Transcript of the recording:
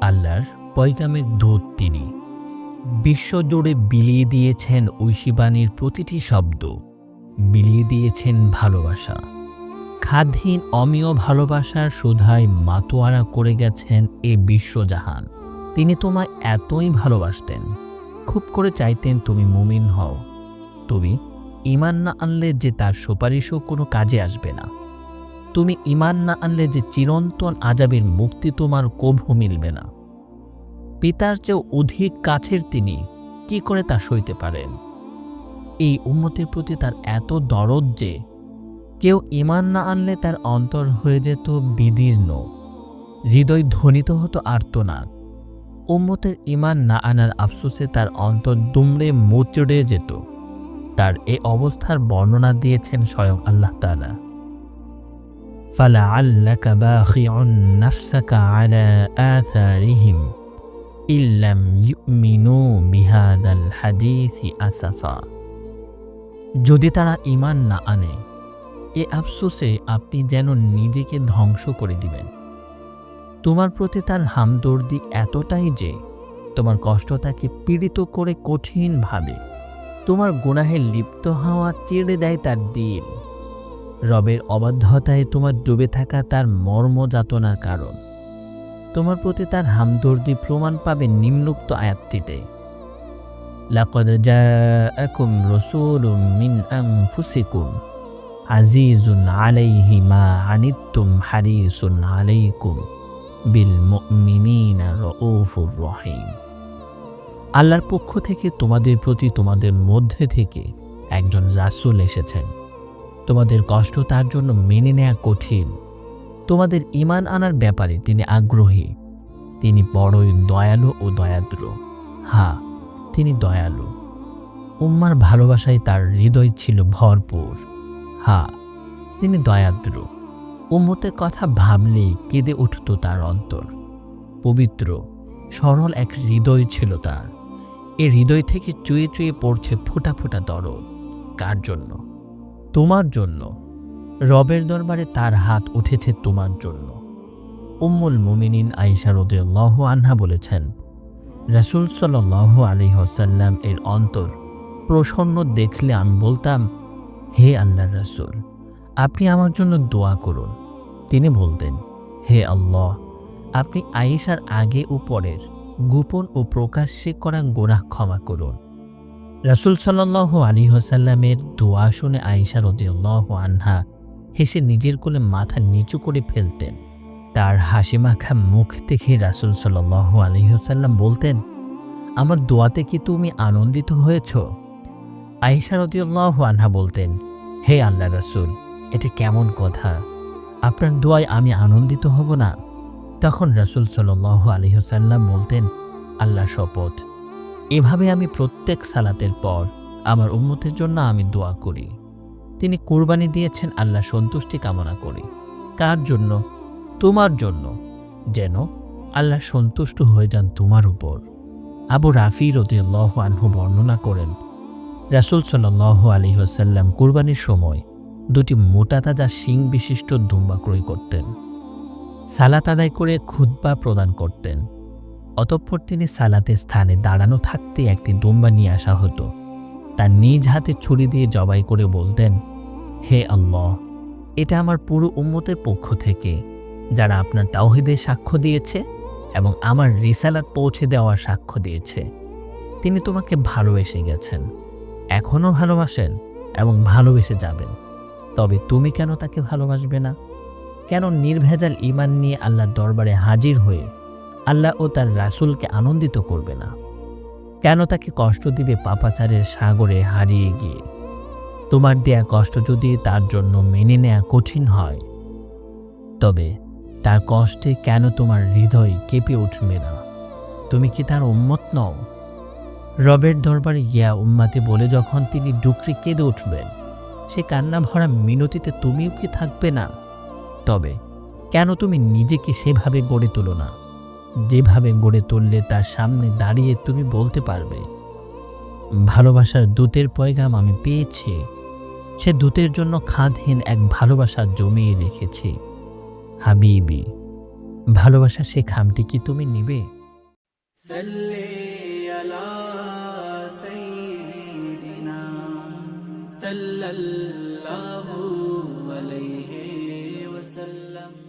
আল্লাহর পয়গামের দূত তিনি। বিশ্বজুড়ে বিলিয়ে দিয়েছেন ঐশীবাণীর প্রতিটি শব্দ। বিলিয়ে দিয়েছেন ভালোবাসা। খাদহীন অমীয় ভালোবাসার সুধায় মাতোয়ারা করে গেছেন এ বিশ্বজাহান। তিনি তোমায় এতই ভালোবাসতেন। খুব করে চাইতেন তুমি মুমিন হও। তুমি ইমান না আনলে যে তার সুপারিশও কোনো কাজে আসবে না। তুমি ইমান না আনলে যে চিরন্তন আজাবের মুক্তি তোমার কভু মিলবে না। পিতার চেয়েও অধিক কাছের তিনি, কি করে তা সইতে পারেন? এই উম্মতের প্রতি তার এত দরদ যে, কেউ ইমান না আনলে তার অন্তর হয়ে যেত বিদীর্ণ, হৃদয় ধ্বনিত হতো আর্তনাদ। উম্মতের ইমান না আনার আফসোসে তার অন্তর দুমড়ে মোচড়ে যেত। তার এ অবস্থার বর্ণনা দিয়েছেন স্বয়ং আল্লাহ তাআলা। فلعلك باخع نفسك على آثارهم إن لم يؤمنوا بهذا الحديث أسفا যদি তারা ইমান না আনে এ আফসোসে আপনি যেন নিজেকে ধ্বংস করে দিবেন তোমার প্রতি তার হামদর্দি এতটাই যে তোমার কষ্ট তাকে পীড়িত করে কঠিনভাবে তোমার গুনাহে লিপ্ত হওয়া চেড়ে দেয় তার দিল রবের অবাধ্যতায় তোমার ডুবে থাকা তার মর্ম যাতনার কারণ। তোমার প্রতি তার হামদর্দি প্রমাণ পাবে নিম্নোক্ত আয়াতটিতে। লাকদ জাআকুম রাসূলুম মিন আনফুসিকুম আজিজুন আলাইহি মা আনিত্তুম হারিসুন আলাইকুম বিল মুমিনিনা রাউফুর রহিম। আল্লাহর পক্ষ থেকে তোমাদের প্রতি তোমাদের মধ্যে থেকে একজন রাসূল এসেছেন। তোমাদের কষ্ট তার জন্য মেনে নেওয়া কঠিন। তোমাদের ইমান আনার ব্যাপারে তিনি আগ্রহী। তিনি বড়ই দয়ালু ও দয়াদ্র। হ্যাঁ তিনি দয়ালু। উম্মার ভালোবাসায় তার হৃদয় ছিল ভরপুর। হ্যাঁ তিনি দয়াদ্র। উম্মতের কথা ভাবলেই কেঁদে উঠত তার অন্তর। পবিত্র, সরল এক হৃদয় ছিল তার। এ হৃদয় থেকে চুয়ে চুয়ে পড়ছে ফোঁটা ফোঁটা দরদ। কার জন্য? তোমার জন্য। রবের দরবারে তার হাত উঠেছে তোমার জন্য। উম্মুল মুমিনিন আইসা রদিয়াল্লাহ আনহা বলেছেন, রাসুল সাল্লাহ আলী হোসাল্লাম এর অন্তর প্রসন্ন দেখলে আমি বলতাম, হে আল্লাহ রাসুল, আপনি আমার জন্য দোয়া করুন। তিনি বলতেন, হে আল্লাহ, আপনি আয়েশার আগে ও পরের গোপন ও প্রকাশ্যে করা গোনাহ ক্ষমা করুন। রাসুল সাল্লাহ আলী হোসাল্লামের দোয়া শুনে আয়েশা রদিয়াল্লাহ আনহা হেসে নিজের কোলে মাথা নিচু করে ফেলতেন। তার হাসি মাখা মুখ দেখে রাসুল সাল্লাহ আলী হোসাল্লাম বলতেন, আমার দোয়াতে কি তুমি আনন্দিত হয়েছ? আয়েশা রদিয়াল্লাহ আনহা বলতেন, হে আল্লাহ রাসুল, এটা কেমন কথা। আপনার দোয়ায় আমি আনন্দিত হব না। তখন রাসুল সাল্লাহ আলী হোসাল্লাম বলতেন আল্লাহ শপথ। এভাবে আমি প্রত্যেক সালাতের পর আমার উম্মতের জন্য আমি দোয়া করি। তিনি কোরবানি দিয়েছেন আল্লাহ সন্তুষ্টি কামনা করি। কার জন্য? তোমার জন্য। যেন আল্লাহ সন্তুষ্ট হয়ে যান তোমার উপর। আবু রাফি রদিয়াল্লাহ আনহু বর্ণনা করেন, রাসুল সাল্লাহ আলী হোসাল্লাম কোরবানির সময় দুটি মোটা তাজা শিং বিশিষ্ট দুম্বা ক্রয় করতেন। সালাত আদায় করে খুদ্া প্রদান করতেন। অতঃপর তিনি সালাতের স্থানে দাঁড়ানো থাকতে একটি দুম্বা নিয়ে আসা হতো। তার নিজ হাতে ছুরি দিয়ে জবাই করে বলতেন, হে আল্লাহ, এটা আমার পুরো উম্মতের পক্ষ থেকে, যারা আপনার তাওহিদের সাক্ষ্য দিয়েছে এবং আমার রিসালাত পৌঁছে দেওয়ার সাক্ষ্য দিয়েছে। তিনি তোমাকে ভালোবেসে গেছেন এখনও ভালোবাসেন এবং ভালোবেসে যাবেন। তবে তুমি কেন তাকে ভালোবাসবে না? কেন নির্ভেজাল ইমান নিয়ে আল্লাহর দরবারে হাজির হয়ে আল্লাহ ও তার রাসূলকে আনন্দিত করবে না। কেন তাকে কষ্ট দিবে পাপাচারের সাগরে হারিয়ে গিয়ে? তোমার দেয়া কষ্ট যদি তার জন্য মেনে নেয়া কঠিন হয়, তবে তার কষ্টে কেন তোমার হৃদয় কেঁপে উঠবে না? তুমি কি তার উম্মত নও? রবের দরবারে গিয়া উম্মাতে বলে যখন তিনি ডুকরে কেঁদে উঠবেন, সে কান্না ভরা মিনতিতে তুমিও কি থাকবে না? তবে কেন তুমি নিজেকে সেভাবে গড়ে তোলো না? যেভাবে গড়ে তুললে তার সামনে দাঁড়িয়ে তুমি বলতে পারবে, ভালোবাসার দূতের পয়গাম আমি পেয়েছি। সে দূতের জন্য খাদহীন এক ভালোবাসা জমিয়ে রেখেছে। হাবিবি, ভালোবাসা সে খামটি কি তুমি নিবে? সাল্লাল্লাহু আলাইহি ওয়াসাল্লাম।